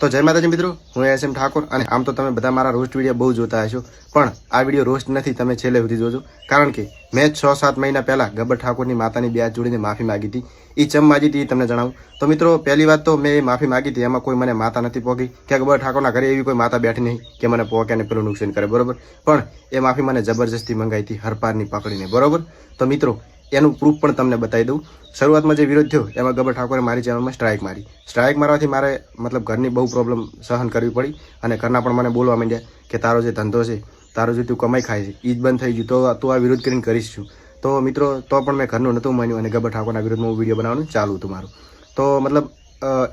તો જય માતાજી મિત્રો, હું એસ એમ ઠાકોર અને આમ તો તમે બધા મારા રોસ્ટ વીડિયો બહુ જોતા હશો, પણ આ વીડિયો રોસ્ટ નથી, તમે છેલ્લે સુધી જોજો. કારણ કે મેં છ સાત મહિના પહેલાં ગબ્બર ઠાકોરની માતાની બે જોડીને માફી માગી હતી. એ ચમ માગી હતી તમને જણાવું. તો મિત્રો, પહેલી વાત તો મેં માફી માગી હતી, એમાં કોઈ મને માતા નથી પહોંચી કે ગબ્બર ઠાકોરના ઘરે એવી કોઈ માતા બેઠી નહીં કે મને પોકે અને પેલું નુકસાન કરે, બરોબર? પણ એ માફી મને જબરજસ્તી મંગાવી હતી, હરપારની પકડીને, બરોબર? તો મિત્રો એનું પ્રૂફ પણ તમને બતાવી દઉં. શરૂઆતમાં જે વિરોધ થયો, એમાં ગબર ઠાકોરે મારી ચેનલમાં સ્ટ્રાઇક મારી. સ્ટ્રાઇક મારવાથી મારે, મતલબ ઘરની બહુ પ્રોબ્લેમ સહન કરવી પડી અને ઘરના પણ મને બોલવા માંડ્યા કે તારો જે ધંધો છે, તારો જે તું કમાઈ ખાય છે એ જ બંધ થઈ ગયું. તો તું આ વિરોધ કરીને કરીશ છું તો મિત્રો, તો પણ મેં ઘરનું નહોતું માન્યું અને ગબર ઠાકોરના વિરોધમાં હું વીડિયો બનાવવાનું ચાલુ હતું મારું. તો મતલબ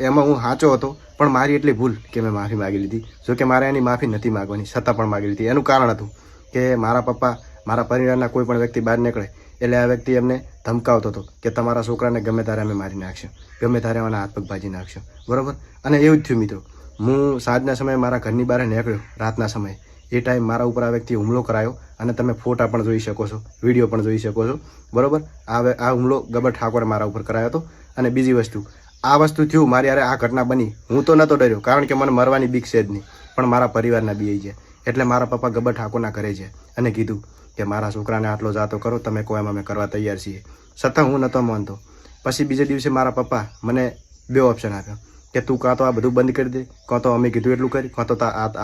એમાં હું સાચો હતો, પણ મારી એટલી ભૂલ કે મેં માફી માગી લીધી. જો કે મારે એની માફી નથી માગવાની, છતાં પણ માગી લીધી. એનું કારણ હતું કે મારા પપ્પા, મારા પરિવારના કોઈ પણ વ્યક્તિ બહાર નીકળે એટલે આ વ્યક્તિ એમને ધમકાવતો હતો કે તમારા છોકરાને ગમે ત્યારે અમે મારી નાખશું, ગમે ત્યારે એના હાથ પગ ભાજી નાખશું. બરાબર? અને એવું જ થયું મિત્રો. હું સાંજના સમયે મારા ઘરની બહાર નીકળ્યો, રાતના સમયે. એ ટાઈમ મારા ઉપર આ વ્યક્તિએ હુમલો કરાયો અને તમે ફોટા પણ જોઈ શકો છો, વીડિયો પણ જોઈ શકો છો. બરાબર? આ આ હુમલો ગબર ઠાકોરે મારા ઉપર કરાયો હતો. અને બીજી વસ્તુ, આ વસ્તુ થયું, મારી યારે આ ઘટના બની. હું તો નહોતો ડર્યો, કારણ કે મને મરવાની બીક છે જ નહીં. પણ મારા પરિવારના બી ગયા. એટલે મારા પપ્પા ગબર ઠાકોરના ઘરે છે અને કીધું કે મારા છોકરાને આટલો જાતો કરો, તમે કહો એમ અમે કરવા તૈયાર છીએ. છતાં હું નહોતો માનતો. પછી બીજે દિવસે મારા પપ્પા મને બે ઓપ્શન આપ્યો. કે તું કાં તો આ બધું બંધ કરી દે, કાં તો અમે કીધું એટલું કરી, કાં તો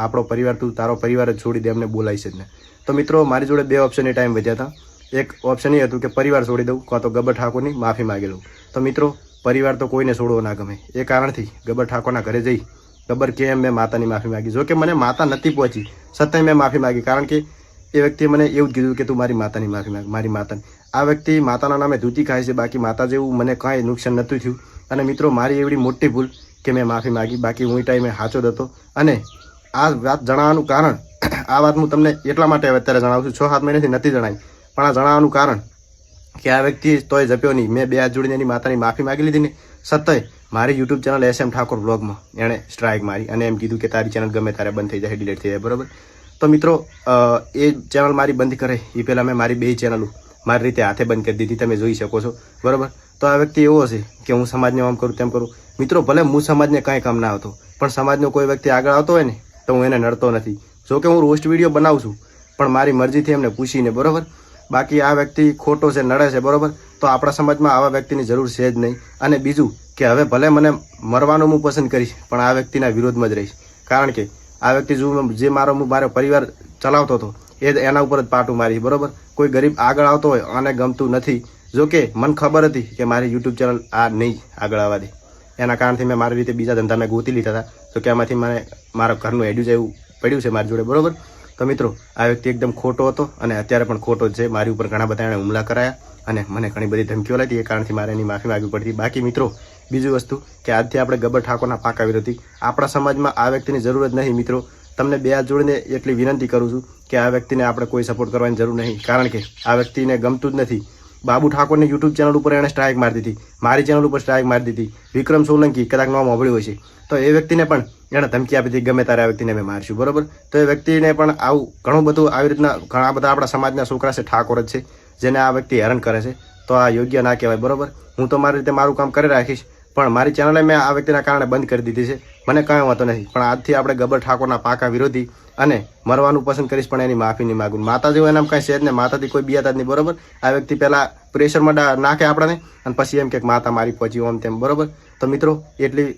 આપણો પરિવાર તું તારો પરિવાર જ છોડી દે અમને છે જ ને. તો મિત્રો, મારી જોડે બે ઓપ્શન એ ટાઈમ વધ્યા હતા. એક ઓપ્શન એ હતું કે પરિવાર છોડી દઉં, કાં તો ગબ્બર ઠાકોરની માફી માગી લઉં. તો મિત્રો, પરિવાર તો કોઈને છોડવો ના ગમે. એ કારણથી ગબ્બર ઠાકોરના ઘરે જઈ ગબ્બર કેમ મેં માતાની માફી માગી જો કે મને માતા નથી પહોંચી છતાંય મેં માફી માગી કારણ કે એ વ્યક્તિએ મને એવું જ કીધું કે તું મારી માતાની માફી માગ મારી માતાની આ વ્યક્તિ માતાના નામે ધૂતી ખાય છે બાકી માતા જેવું મને કાંઈ નુકસાન નહોતું થયું અને મિત્રો, મારી એવડી મોટી ભૂલ કે મેં માફી માગી, બાકી હું એ ટાઈમે હાચો જ હતો. અને આ વાત જણાવવાનું કારણ, આ વાત હું તમને એટલા માટે અત્યારે જણાવું છું. છ, સાત મહિનાથી નથી જણાવી પણ આ જણાવવાનું કારણ કે આ વ્યક્તિ તોય જપ્યો નહીં. મેં બે હાથ જોડીને એની માતાની માફી માગી લીધી ને સત્તય મારી YouTube channel S M Thakor બ્લોગમાં એણે સ્ટ્રાઇક મારી અને એમ કીધું કે તારી ચેનલ ગમે તારે બંધ થઈ જાય ડિલેટ થઈ જાય, બરાબર? તો મિત્રો એ ચેનલ મારી બંધ કરે, એ પહેલાં મેં મારી બે ચેનલો મારી રીતે હાથે બંધ કરી દીધી, તમે જોઈ શકો છો, બરાબર? તો આ વ્યક્તિ એવો હશે કે હું સમાજને આમ કરું, તેમ કરું. મિત્રો, ભલે હું સમાજને કાંઈ કામ ના આવતો, પણ સમાજનો કોઈ વ્યક્તિ આગળ આવતો હોય ને, તો હું એને નડતો નથી. જો કે હું રોસ્ટ વીડિયો બનાવું છું, પણ મારી મરજીથી એમને પૂછીને, બરાબર? બાકી આ વ્યક્તિ ખોટો છે, નડે છે, બરોબર? તો આપણા સમાજમાં આવા વ્યક્તિની જરૂર છે જ નહીં. અને બીજું કે હવે ભલે મને મરવાનું હું પસંદ કરીશ, પણ આ વ્યક્તિના વિરોધમાં જ રહીશ. કારણ કે આ વ્યક્તિ જો જે મારો હું મારો પરિવાર ચલાવતો હતો, એ એના ઉપર જ પાટું મારી બરાબર? કોઈ ગરીબ આગળ આવતો હોય, આને ગમતું નથી. જો કે મને ખબર હતી કે મારી યુટ્યુબ ચેનલ આ નહીં આગળ આવવા દે. એના કારણથી મેં મારી રીતે બીજા ધંધા મેં ગોતી લીધા હતા. તો કે આમાંથી મને મારા ઘરનું એડ્યુસ એવું પડ્યું છે મારી જોડે, બરાબર? તો મિત્રો, આ વ્યક્તિ એકદમ ખોટો હતો અને અત્યારે પણ ખોટો છે. મારી ઉપર ઘણા બધા એણે હુમલા કરાયા. અને મને ઘણી બધી ધમકીઓ લાગી એ કારણથી મારે એની માફી માગવી પડતી. બાકી મિત્રો, બીજી વસ્તુ કે આજથી આપણે ગબ્બર ઠાકોરના પાકા વિરોધી આપણા સમાજમાં આ વ્યક્તિની જરૂર જ નહીં મિત્રો. તમને બે હાથ જોડીને એટલી વિનંતી કરું છું કે આ વ્યક્તિને આપણે કોઈ સપોર્ટ કરવાની જરૂર નહીં. કારણ કે આ વ્યક્તિને ગમતું જ નથી. બાબુ ઠાકોરની યુટ્યુબ ચેનલ ઉપર એણે સ્ટ્રાઇક મારી દીધી. મારી ચેનલ ઉપર સ્ટ્રાઇક મારી દીધી. વિક્રમ સોલંકી કદાચ નામ સાંભળ્યું હોય છે તો એ વ્યક્તિને પણ એણે ધમકી આપી હતી ગમે ત્યારે આ વ્યક્તિને મેં મારશું, બરોબર? તો એ વ્યક્તિને પણ આવું ઘણું બધું આવી રીતના ઘણા બધા આપણા સમાજના છોકરા છે, ઠાકોર જ છે, જેને આ વ્યક્તિ હેરાન કરે છે. તો આ યોગ્ય ના કહેવાય, બરાબર? હું તો મારી રીતે મારું કામ કરી રાખીશ. પણ મારી ચેનલે મેં આ વ્યક્તિના કારણે બંધ કરી દીધી છે. મને કાંઈ વાંધો નથી. પણ આજથી આપણે ગબ્બર ઠાકોરના પાકા વિરોધી અને મરવાનું પસંદ કરીશ, પણ એની માફી નહીં માગું. માતા જેવું એનામ કાંઈ છે જ ને, માતાથી કોઈ બિયાતા નહીં, બરોબર? આ વ્યક્તિ પહેલાં પ્રેશરમાં નાખે આપણને, અને પછી એમ કે માતા મારી પહોંચી ઓમ તેમ, બરોબર? તો મિત્રો, એટલી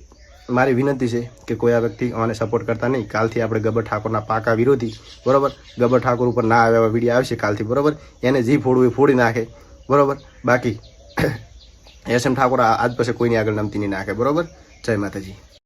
મારી વિનંતી છે કે કોઈ આ વ્યક્તિ આને સપોર્ટ કરતા નહીં. કાલથી આપણે ગબ્બર ઠાકોરના પાકા વિરોધી, બરોબર? ગબ્બર ઠાકોર ઉપર ના આવે એવા વીડિયો આવશે કાલથી, બરોબર? એને જી ફોડવું એ ફોડી નાખે, બરોબર? બાકી એસ ઠાકોર આજ પછી કોઈની આગળ નમતી નહીં નાખે બરોબર? જય માતાજી.